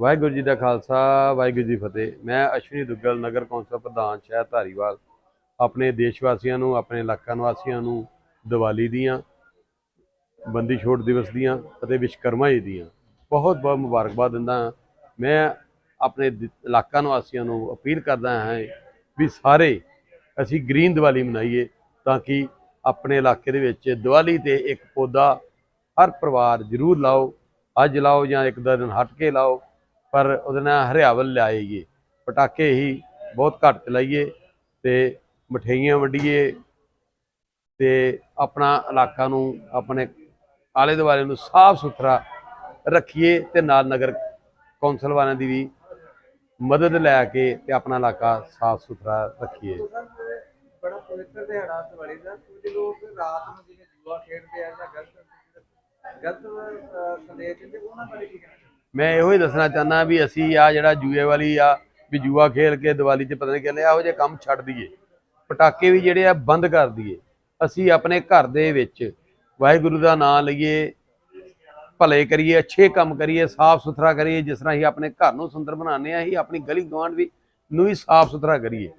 ਵਾਹਿਗੁਰੂ ਜੀ ਦਾ ਖਾਲਸਾ, ਵਾਹਿਗੁਰੂ ਜੀ ਫਤਿਹ। ਮੈਂ ਅਸ਼ਵਨੀ ਦੁੱਗਲ, ਨਗਰ ਕੌਂਸਲ ਪ੍ਰਧਾਨ, ਸ਼ਹਿਰ ਧਾਰੀਵਾਲ। ਆਪਣੇ ਦੇਸ਼ ਵਾਸੀਆਂ ਨੂੰ, ਆਪਣੇ ਇਲਾਕਾ ਨਿਵਾਸੀਆਂ ਨੂੰ ਦੀਵਾਲੀ ਦੀਆਂ, ਬੰਦੀ ਛੋੜ ਦਿਵਸ ਦੀਆਂ ਅਤੇ ਵਿਸ਼ਕਰਮਾ ਜੀ ਦੀਆਂ ਬਹੁਤ ਬਹੁਤ ਮੁਬਾਰਕਬਾਦ ਦਿੰਦਾ ਹਾਂ। ਮੈਂ ਆਪਣੇ ਇਲਾਕਾ ਨਿਵਾਸੀਆਂ ਨੂੰ ਅਪੀਲ ਕਰਦਾ ਹਾਂ ਵੀ ਸਾਰੇ ਅਸੀਂ ਗ੍ਰੀਨ ਦੀਵਾਲੀ ਮਨਾਈਏ ਤਾਂ ਕਿ ਆਪਣੇ ਇਲਾਕੇ ਦੇ ਵਿੱਚ ਦੀਵਾਲੀ ਤੇ ਇੱਕ ਪੌਦਾ ਹਰ ਪਰਿਵਾਰ ਜ਼ਰੂਰ ਲਾਓ। ਅੱਜ ਲਾਓ ਜਾਂ ਇੱਕ ਦੋ ਦਿਨ ਹਟ ਕੇ ਲਾਓ। ਪਰ ਉਹਦੇ ਨਾਲ ਹਰਿਆਵਲ ਲਿਆਈਏ ਪਟਾਕੇ ਹੀ ਬਹੁਤ ਘੱਟ ਚਲਾਈਏ ਤੇ ਮਠਿਆਈਆਂ ਵੰਡੀਏ ਤੇ ਆਪਣਾ ਇਲਾਕਾ ਨੂੰ, ਆਪਣੇ ਆਲੇ ਦੁਆਲੇ ਨੂੰ ਸਾਫ਼ ਸੁਥਰਾ ਰੱਖੀਏ ਤੇ ਨਾਲ ਨਗਰ ਕੌਂਸਲ ਵਾਲਿਆਂ ਦੀ ਵੀ ਮਦਦ ਲੈ ਕੇ ਤੇ ਆਪਣਾ ਇਲਾਕਾ ਸਾਫ਼ ਸੁਥਰਾ ਰੱਖੀਏ। ਬੜਾ ਪਵਿੱਤਰ ਦਿਹਾੜਾ ਦੀਵਾਲੀ ਦਾ। ਕੁਝ ਲੋਕ ਰਾਤ ਨੂੰ ਜਿਵੇਂ ਜੂਆ ਖੇਡਦੇ ਆ ਜਾਂ ਗਲਤ ਗਲਤ ਸੰਦੇਸ਼ ਦਿੰਦੇ, ਉਹਨਾਂ ਬਾਰੇ ਕੀ ਕਹਿਣਾ ਮੈਂ ਇਹੋ ਹੀ ਦੱਸਣਾ ਚਾਹੁੰਦਾ ਵੀ ਅਸੀਂ ਆ ਜਿਹੜਾ ਜੂਏ ਵਾਲੀ ਆ, ਵੀ ਜੂਆ ਖੇਲ ਕੇ ਦੀਵਾਲੀ 'ਚ ਪਤਾ ਨਹੀਂ ਕਹਿੰਦੇ ਇਹੋ ਜਿਹੇ ਕੰਮ ਛੱਡ ਦਈਏ। ਪਟਾਕੇ ਵੀ ਜਿਹੜੇ ਆ ਬੰਦ ਕਰ ਦਈਏ। ਅਸੀਂ ਆਪਣੇ ਘਰ ਦੇ ਵਿੱਚ ਵਾਹਿਗੁਰੂ ਦਾ ਨਾਮ ਲਈਏ, ਭਲੇ ਕਰੀਏ, ਅੱਛੇ ਕੰਮ ਕਰੀਏ, ਸਾਫ਼ ਸੁਥਰਾ ਕਰੀਏ, ਜਿਸ ਤਰ੍ਹਾਂ ਅਸੀਂ ਆਪਣੇ ਘਰ ਨੂੰ ਸੁੰਦਰ ਬਣਾਉਂਦੇ ਆ ਅਸੀਂ ਆਪਣੀ ਗਲੀ ਗਵਾਂਢ ਵੀ ਨੂੰ ਵੀ ਸਾਫ਼ ਸੁਥਰਾ ਕਰੀਏ।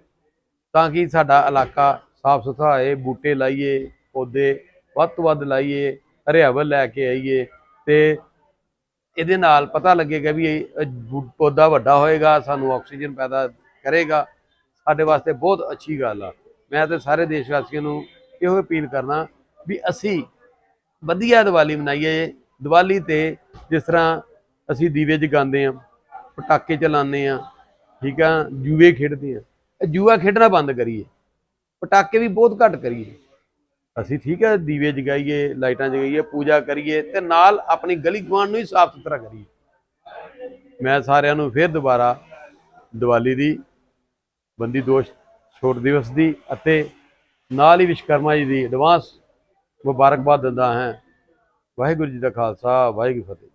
ਤਾਂ ਕਿ ਸਾਡਾ ਇਲਾਕਾ ਸਾਫ਼ ਸੁਥਰਾ ਹੋਏ, ਬੂਟੇ ਲਾਈਏ, ਪੌਦੇ ਵੱਧ ਤੋਂ ਵੱਧ ਲਾਈਏ, ਹਰਿਆਵਲ ਲੈ ਕੇ ਆਈਏ ਤੇ ਇਹਦੇ ਨਾਲ ਪਤਾ ਲੱਗੇਗਾ ਵੀ ਇਹ ਪੌਦਾ ਵੱਡਾ ਹੋਏਗਾ, ਸਾਨੂੰ ਆਕਸੀਜਨ ਪੈਦਾ ਕਰੇਗਾ। ਸਾਡੇ ਵਾਸਤੇ ਬਹੁਤ ਅੱਛੀ ਗੱਲ ਆ। ਮੈਂ ਤੇ ਸਾਰੇ ਦੇਸ਼ ਵਾਸੀਆਂ ਨੂੰ ਇਹੋ ਅਪੀਲ ਕਰਨਾ ਵੀ ਅਸੀਂ ਵਧੀਆ ਦੀਵਾਲੀ ਮਨਾਈਏ। ਦੀਵਾਲੀ ਤੇ ਜਿਸ ਤਰ੍ਹਾਂ ਅਸੀਂ ਦੀਵੇ ਜਗਾਉਂਦੇ ਆ ਪਟਾਕੇ ਚਲਾਉਂਦੇ ਆ ਠੀਕ ਆ, ਜੂਏ ਖੇਡਦੇ ਆ ਜੂਆ ਖੇਡਣਾ ਬੰਦ ਕਰੀਏ। ਪਟਾਕੇ ਵੀ ਬਹੁਤ ਘੱਟ ਕਰੀਏ। ਅਸੀਂ ਠੀਕ ਹੈ, ਦੀਵੇ ਜਗਾਈਏ, ਲਾਈਟਾਂ ਜਗਾਈਏ, ਪੂਜਾ ਕਰੀਏ ਤੇ ਨਾਲ ਆਪਣੀ ਗਲੀ ਗੁਆਂਢ ਨੂੰ ਹੀ ਸਾਫ਼ ਸੁਥਰਾ ਕਰੀਏ। ਮੈਂ ਸਾਰਿਆਂ ਨੂੰ ਫਿਰ ਦੁਬਾਰਾ ਦੀਵਾਲੀ ਦੀ, ਬੰਦੀ ਦੋਸ਼ ਛੋੜ ਦਿਵਸ ਦੀ ਅਤੇ ਨਾਲ ਹੀ ਵਿਸ਼ਕਰਮਾ ਜੀ ਦੀ ਐਡਵਾਂਸ ਮੁਬਾਰਕਬਾਦ ਦਿੰਦਾ ਹਾਂ। ਵਾਹਿਗੁਰੂ ਜੀ ਦਾ ਖਾਲਸਾ, ਵਾਹਿਗੁਰੂ ਫਤਿਹ।